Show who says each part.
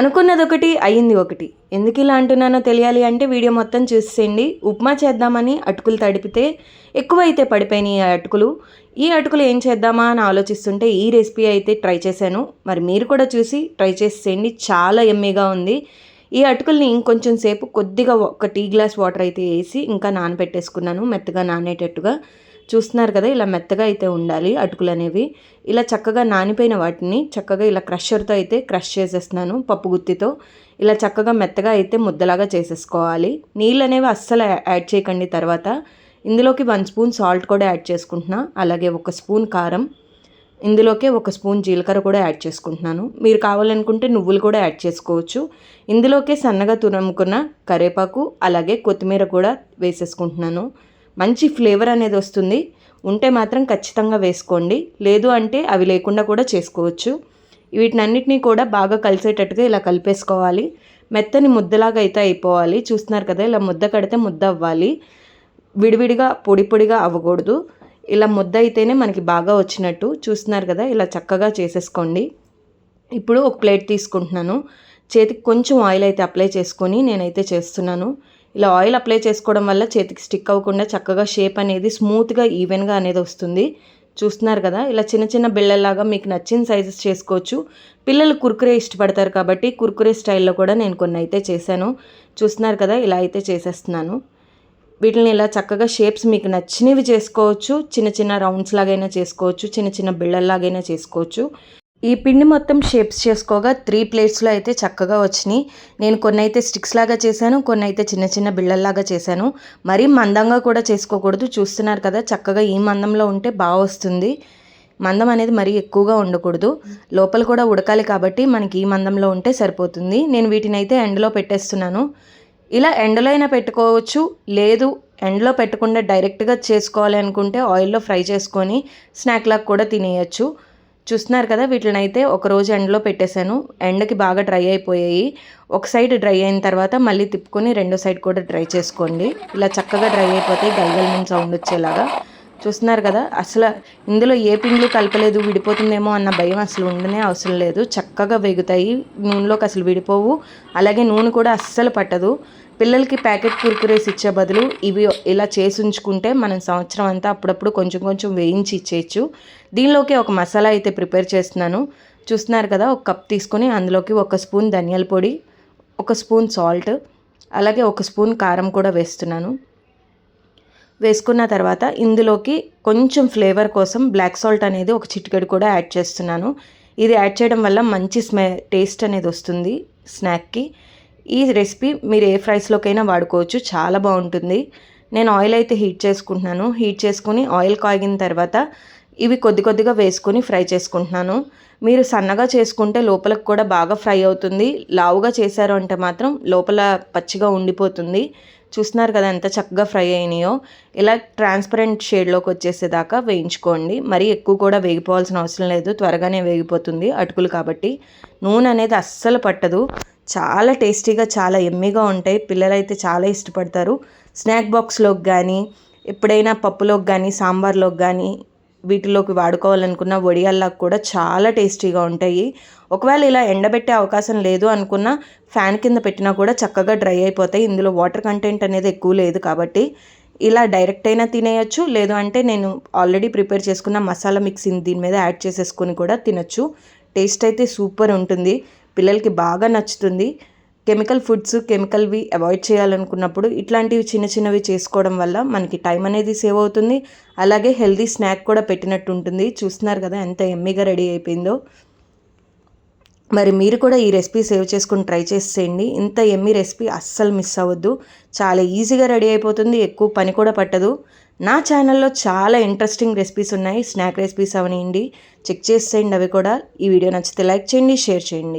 Speaker 1: అనుకున్నది ఒకటి అయ్యింది ఒకటి. ఎందుకు ఇలా అంటున్నానో తెలియాలి అంటే వీడియో మొత్తం చూసేయండి. ఉప్మా చేద్దామని అటుకులు తడిపితే ఎక్కువైతే పడిపోయినాయి ఈ అటుకులు. ఈ అటుకులు ఏం చేద్దామా అని ఆలోచిస్తుంటే ఈ రెసిపీ అయితే ట్రై చేశాను. మరి మీరు కూడా చూసి ట్రై చేసేయండి. చాలా ఎమ్మీగా ఉంది. ఈ అటుకుల్ని ఇంకొంచెం సేపు కొద్దిగా ఒక టీ గ్లాస్ వాటర్ అయితే వేసి ఇంకా నానబెట్టేసుకున్నాను. మెత్తగా నానేటట్టుగా. చూస్తున్నారు కదా ఇలా మెత్తగా అయితే ఉండాలి అటుకులు అనేవి ఇలా చక్కగా నానిపోయిన వాటిని చక్కగా ఇలా క్రషర్తో అయితే క్రష్ చేసేస్తున్నాను పప్పు గుత్తితో. ఇలా చక్కగా మెత్తగా అయితే ముద్దలాగా చేసేసుకోవాలి. నీళ్ళు అనేవి అస్సలు యాడ్ చేయకండి తర్వాత. ఇందులోకి వన్ స్పూన్ సాల్ట్ కూడా యాడ్ చేసుకుంటున్నా. అలాగే ఒక స్పూన్ కారం. ఇందులోకే ఒక స్పూన్ జీలకర్ర కూడా యాడ్ చేసుకుంటున్నాను. మీరు కావాలనుకుంటే నువ్వులు కూడా యాడ్ చేసుకోవచ్చు. ఇందులోకే సన్నగా తురుముకున్న కరేపాకు అలాగే కొత్తిమీర కూడా వేసేసుకుంటున్నాను. మంచి ఫ్లేవర్ అనేది వస్తుంది. ఉంటే మాత్రం ఖచ్చితంగా వేసుకోండి. లేదు అంటే అవి లేకుండా కూడా చేసుకోవచ్చు. వీటినన్నిటినీ కూడా బాగా కలిసేటట్టుగా ఇలా కలిపేసుకోవాలి. మెత్తని ముద్దలాగా అయితే అయిపోవాలి. చూస్తున్నారు కదా ఇలా ముద్ద కడితే ముద్ద అవ్వాలి. విడివిడిగా పొడి పొడిగా అవ్వకూడదు. ఇలా ముద్ద అయితేనే మనకి బాగా వచ్చినట్టు. చూస్తున్నారు కదా ఇలా చక్కగా చేసేసుకోండి. ఇప్పుడు ఒక ప్లేట్ తీసుకుంటున్నాను. చేతికి కొంచెం ఆయిల్ అయితే అప్లై చేసుకొని నేనైతే చేస్తున్నాను. ఇలా ఆయిల్ అప్లై చేసుకోవడం వల్ల చేతికి స్టిక్ అవ్వకుండా చక్కగా షేప్ అనేది స్మూత్గా ఈవెన్గా అనేది వస్తుంది. చూస్తున్నారు కదా ఇలా చిన్న చిన్న బిళ్ళల్లాగా మీకు నచ్చిన సైజెస్ చేసుకోవచ్చు. పిల్లలు కుర్కురే ఇష్టపడతారు కాబట్టి కుర్కురే స్టైల్లో కూడా నేను కొన్ని అయితే చేశాను. చూస్తున్నారు కదా ఇలా అయితే చేసేస్తున్నాను. వీటిని ఇలా చక్కగా షేప్స్ మీకు నచ్చినవి చేసుకోవచ్చు. చిన్న చిన్న రౌండ్స్ లాగైనా చేసుకోవచ్చు. చిన్న చిన్న బిళ్ళల్లాగైనా చేసుకోవచ్చు. ఈ పిండి మొత్తం షేప్స్ చేసుకోగా త్రీ ప్లేట్స్లో అయితే చక్కగా వచ్చినాయి. నేను కొన్ని అయితే స్టిక్స్ లాగా చేశాను కొన్ని అయితే చిన్న చిన్న బిళ్ళల్లాగా చేశాను. మరీ మందంగా కూడా చేసుకోకూడదు. చూస్తున్నారు కదా చక్కగా ఈ మందంలో ఉంటే బాగా వస్తుంది. మందం అనేది మరీ ఎక్కువగా ఉండకూడదు. లోపల కూడా ఉడకాలి కాబట్టి మనకి ఈ మందంలో ఉంటే సరిపోతుంది. నేను వీటిని అయితే ఎండలో పెట్టేస్తున్నాను. ఇలా ఎండలో అయినా పెట్టుకోవచ్చు. లేదు ఎండలో పెట్టకుండా డైరెక్ట్గా చేసుకోవాలి అనుకుంటే ఆయిల్లో ఫ్రై చేసుకొని స్నాక్ లాగా కూడా తినేయచ్చు. చూస్తున్నారు కదా వీటిని అయితే ఒక రోజు ఎండలో పెట్టేశాను. ఎండకి బాగా డ్రై అయిపోయాయి. ఒక సైడ్ డ్రై అయిన తర్వాత మళ్ళీ తిప్పుకొని రెండో సైడ్ కూడా డ్రై చేసుకోండి. ఇలా చక్కగా డ్రై అయిపోతాయి గల్గల్ నుంచి సౌండ్ వచ్చేలాగా చూస్తున్నారు కదా అసలు ఇందులో ఏ పిండ్లు కలపలేదు విడిపోతుందేమో అన్న భయం అసలు ఉండనే అవసరం లేదు. చక్కగా వేగుతాయి నూనెలోకి అసలు విడిపోవు. అలాగే నూనె కూడా అస్సలు పట్టదు. పిల్లలకి ప్యాకెట్ కుర్కురేస్ ఇచ్చే బదులు ఇవి ఇలా చేసి ఉంచుకుంటే మనం సంవత్సరం అంతా అప్పుడప్పుడు కొంచెం కొంచెం వేయించి ఇచ్చేయచ్చు. దీనిలోకి ఒక మసాలా అయితే ప్రిపేర్ చేస్తున్నాను. చూస్తున్నారు కదా ఒక కప్ తీసుకొని అందులోకి ఒక స్పూన్ ధనియాల పొడి ఒక స్పూన్ సాల్ట్ అలాగే ఒక స్పూన్ కారం కూడా వేస్తున్నాను. వేసుకున్న తర్వాత ఇందులోకి కొంచెం ఫ్లేవర్ కోసం బ్లాక్ సాల్ట్ అనేది ఒక చిటికెడు కూడా యాడ్ చేస్తున్నాను. ఇది యాడ్ చేయడం వల్ల మంచి స్మె టేస్ట్ అనేది వస్తుంది స్నాక్కి. ఈ రెసిపీ మీరు ఏ ఫ్రైస్లోకైనా వాడుకోవచ్చు చాలా బాగుంటుంది. నేను ఆయిల్ అయితే హీట్ చేసుకుంటున్నాను. హీట్ చేసుకుని ఆయిల్ కాగిన తర్వాత ఇవి కొద్ది కొద్దిగా వేసుకొని ఫ్రై చేసుకుంటున్నాను. మీరు సన్నగా చేసుకుంటే లోపలకు కూడా బాగా ఫ్రై అవుతుంది. లావుగా చేశారు అంటే మాత్రం లోపల పచ్చిగా ఉండిపోతుంది. చూస్తున్నారు కదా ఎంత చక్కగా ఫ్రై అయినాయో ఇలా ట్రాన్స్పరెంట్ షేడ్లోకి వచ్చేసేదాకా వేయించుకోండి. మరీ ఎక్కువ కూడా వేగిపోవాల్సిన అవసరం లేదు త్వరగానే వేగిపోతుంది అటుకులు కాబట్టి. నూనె అనేది అస్సలు పట్టదు చాలా టేస్టీగా చాలా ఎమ్మీగా ఉంటాయి పిల్లలైతే చాలా ఇష్టపడతారు. స్నాక్ బాక్స్లోకి కానీ ఎప్పుడైనా పప్పులోకి కానీ సాంబార్లోకి కానీ వీటిలోకి వాడుకోవాలనుకున్న వడియాల్లాగా కూడా చాలా టేస్టీగా ఉంటాయి. ఒకవేళ ఇలా ఎండబెట్టే అవకాశం లేదు అనుకున్న ఫ్యాన్ కింద పెట్టినా కూడా చక్కగా డ్రై అయిపోతాయి. ఇందులో వాటర్ కంటెంట్ అనేది ఎక్కువ లేదు కాబట్టి ఇలా డైరెక్ట్ అయినా తినేయచ్చు. లేదు అంటే నేను ఆల్రెడీ ప్రిపేర్ చేసుకున్న మసాలా మిక్సింగ్ దీని మీద యాడ్ చేసేసుకొని కూడా తినచ్చు. టేస్ట్ అయితే సూపర్ ఉంటుంది. పిల్లలకి బాగా నచ్చుతుంది. కెమికల్ ఫుడ్స్ కెమికల్వి అవాయిడ్ చేయాలనుకున్నప్పుడు ఇట్లాంటివి చిన్న చిన్నవి చేసుకోవడం వల్ల మనకి టైం అనేది సేవ్ అవుతుంది. అలాగే హెల్దీ స్నాక్ కూడా పెట్టినట్టు ఉంటుంది. చూస్తున్నారు కదా ఎంత ఎమ్మీగా రెడీ అయిపోయిందో. మరి మీరు కూడా ఈ రెసిపీ సేవ్ చేసుకుని ట్రై చేసేయండి. ఇంత ఎమ్మీ రెసిపీ అస్సలు మిస్ అవ్వద్దు. చాలా ఈజీగా రెడీ అయిపోతుంది. ఎక్కువ పని కూడా పట్టదు. నా ఛానల్లో చాలా ఇంట్రెస్టింగ్ రెసిపీస్ ఉన్నాయి. స్నాక్ రెసిపీస్ అవనివ్వండి చెక్ చేసేయండి అవి కూడా. ఈ వీడియో నచ్చితే లైక్ చేయండి షేర్ చేయండి.